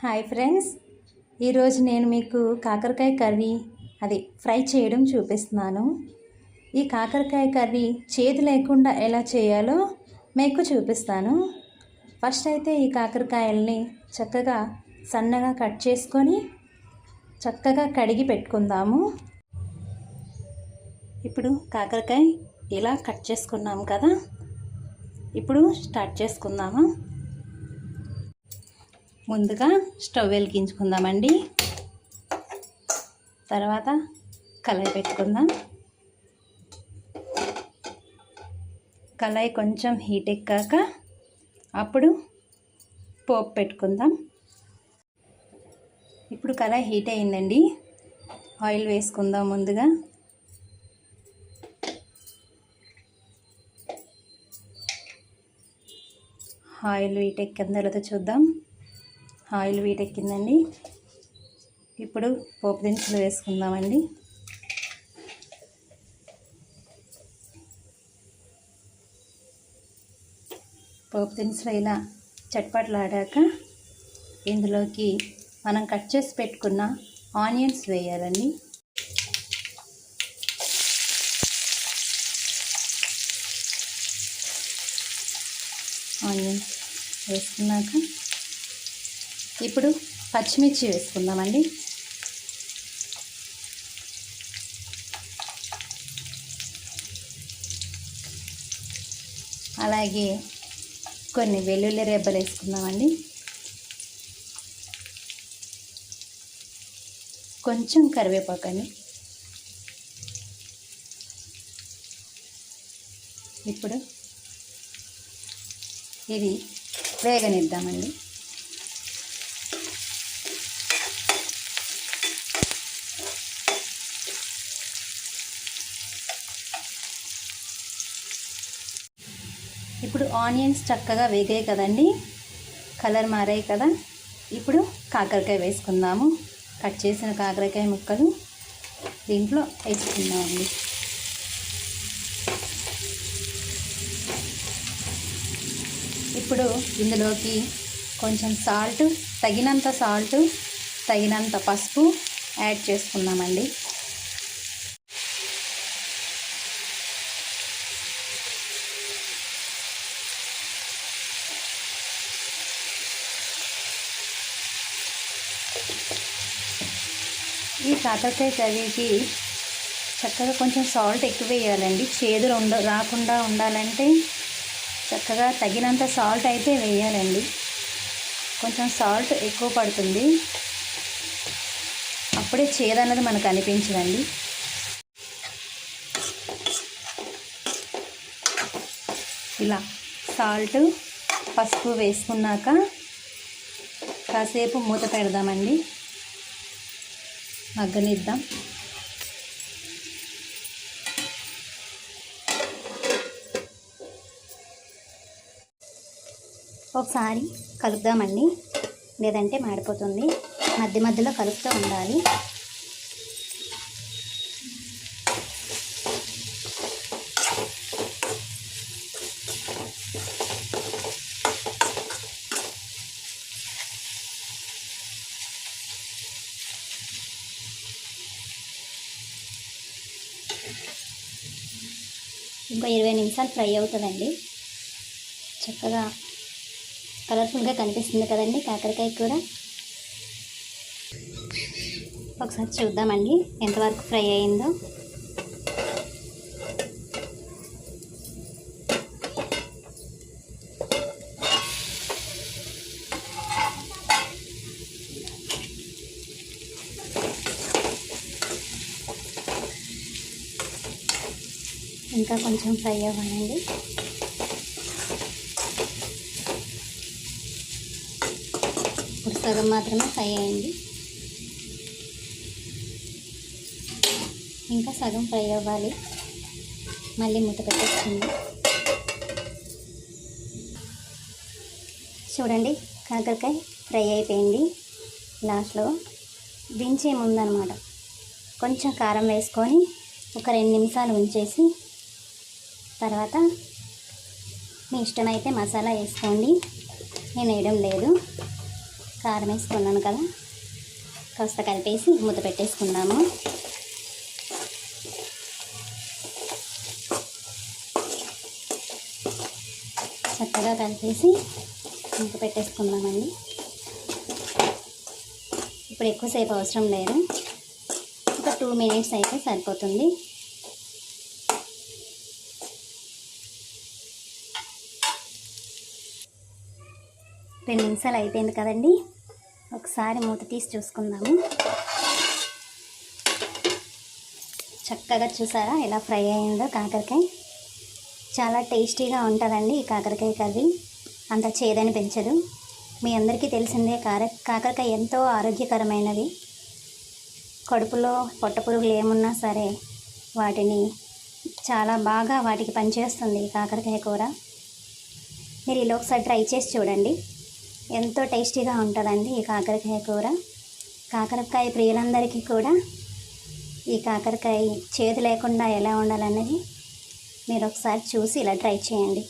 Hi friends. ఈరోజు నేను మీకు కాకరకాయ కర్రీ అది ఫ్రై చేయడం చూపిస్తున్నాను. ఈ కాకరకాయ కర్రీ చేతి లేకుండా ఎలా చేయాలో మీకు చూపిస్తాను. ఫస్ట్ అయితే ఈ కాకరకాయల్ని చక్కగా సన్నగా కట్ చేసుకొని చక్కగా కడిగి పెట్టుకుందాము. ఇప్పుడు కాకరకాయ ఇలా కట్ చేసుకున్నాము కదా. ఇప్పుడు స్టార్ట్ చేసుకుందామా? ముందుగా స్టవ్ వెలిగించుకుందామండి. తర్వాత కళాయి పెట్టుకుందాం. కళాయి కొంచెం హీట్ ఎక్కాక అప్పుడు పోపు పెట్టుకుందాం. ఇప్పుడు కళాయి హీట్ అయిందండి. ఆయిల్ వేసుకుందాం ముందుగా. ఆయిల్ వీటెక్కిన తర్వాత చూద్దాం. ఆయిల్ వీటెక్కిందండి. ఇప్పుడు పోపు దినుసులు వేసుకుందామండి. పోపు దినుసులు ఇలా చట్పట్లాడాక ఇందులోకి మనం కట్ చేసి పెట్టుకున్న ఆనియన్స్ వేయాలండి. ఆనియన్స్ వేసుకున్నాక ఇప్పుడు పచ్చిమిర్చి వేసుకుందామండి. అలాగే కొన్ని వెల్లుల్లి రెబ్బలు వేసుకుందామండి. కొంచెం కరివేపాకండి. ఇప్పుడు ఇది వేగనిద్దామండి. ఇప్పుడు ఆనియన్స్ చక్కగా వేగాయి కదండి. కలర్ మారాయి కదా. ఇప్పుడు కాకరకాయ వేసుకుందాము. కట్ చేసిన కాకరకాయ ముక్కలు దీంట్లో వేసుకుందామండి. ఇప్పుడు ఇందులోకి కొంచెం సాల్ట్ తగినంత సాల్ట్ తగినంత పసుపు యాడ్ చేసుకుందామండి. ఈ కాకరకాయ కర్రీకి చక్కగా కొంచెం సాల్ట్ ఎక్కువ వేయాలండి. చేదులు ఉండ రాకుండా ఉండాలంటే చక్కగా తగినంత సాల్ట్ అయితే వేయాలండి. కొంచెం సాల్ట్ ఎక్కువ పడుతుంది. అప్పుడే చేదన్నది మనకు అనిపించదండి. ఇలా సాల్ట్ పసుపు వేసుకున్నాక కాసేపు మూత పెడదామండి. మగ్గనిద్దాం. ఒకసారి కలుపుదామండి. లేదంటే మాడిపోతుంది. మధ్య మధ్యలో కలుపుతూ ఉండాలి. ఇంకో ఇరవై నిమిషాలు ఫ్రై అవుతుందండి. చక్కగా కలర్ఫుల్గా కనిపిస్తుంది కదండి కాకరకాయ కూర. ఒకసారి చూద్దామండి ఎంతవరకు ఫ్రై అయిందో. ఇంకా కొంచెం ఫ్రై అవ్వాలండి ఇప్పుడు సగం మాత్రమే ఫ్రై అయ్యండి ఇంకా సగం ఫ్రై అవ్వాలి. మళ్ళీ మూత పెట్టేస్తుంది చూడండి కాకరకాయ ఫ్రై అయిపోయింది. లాస్ట్లో దించే ముందనమాట. కొంచెం కారం వేసుకొని ఒక రెండు నిమిషాలు ఉంచేసి తర్వాత మీ ఇష్టమైతే మసాలా వేసుకోండి. నేను వేయడం లేదు. కారం వేసుకున్నాను కదా. కాస్త కలిపేసి మూత పెట్టేసుకుందాము. చక్కగా కలిపేసి మూత పెట్టేసుకుందామండి. ఇప్పుడు ఎక్కువసేపు అవసరం లేదు. ఒక టూ మినిట్స్ అయితే సరిపోతుంది. రెండు నిమిషాలు అయిపోయింది కదండి. ఒకసారి మూత తీసి చూసుకుందాము. చక్కగా చూసారా ఎలా ఫ్రై అయిందో కాకరకాయ. చాలా టేస్టీగా ఉంటుందండి ఈ కాకరకాయ కర్రీ. అంత చేదని పెంచదు. మీ అందరికీ తెలిసిందే కార కాకరకాయ ఎంతో ఆరోగ్యకరమైనది. కడుపులో పొట్ట పురుగులు ఏమున్నా సరే వాటిని చాలా బాగా వాటికి పనిచేస్తుంది ఈ కాకరకాయ కూర. మీరు ఇలా ఒకసారి ట్రై చేసి చూడండి. ఎంతో టేస్టీగా ఉంటుందండి ఈ కాకరకాయ కూర. కాకరకాయ ప్రియులందరికీ కూడా ఈ కాకరకాయ చేదు లేకుండా ఎలా ఉండాలన్నది మీరు ఒకసారి చూసి ఇలా ట్రై చేయండి.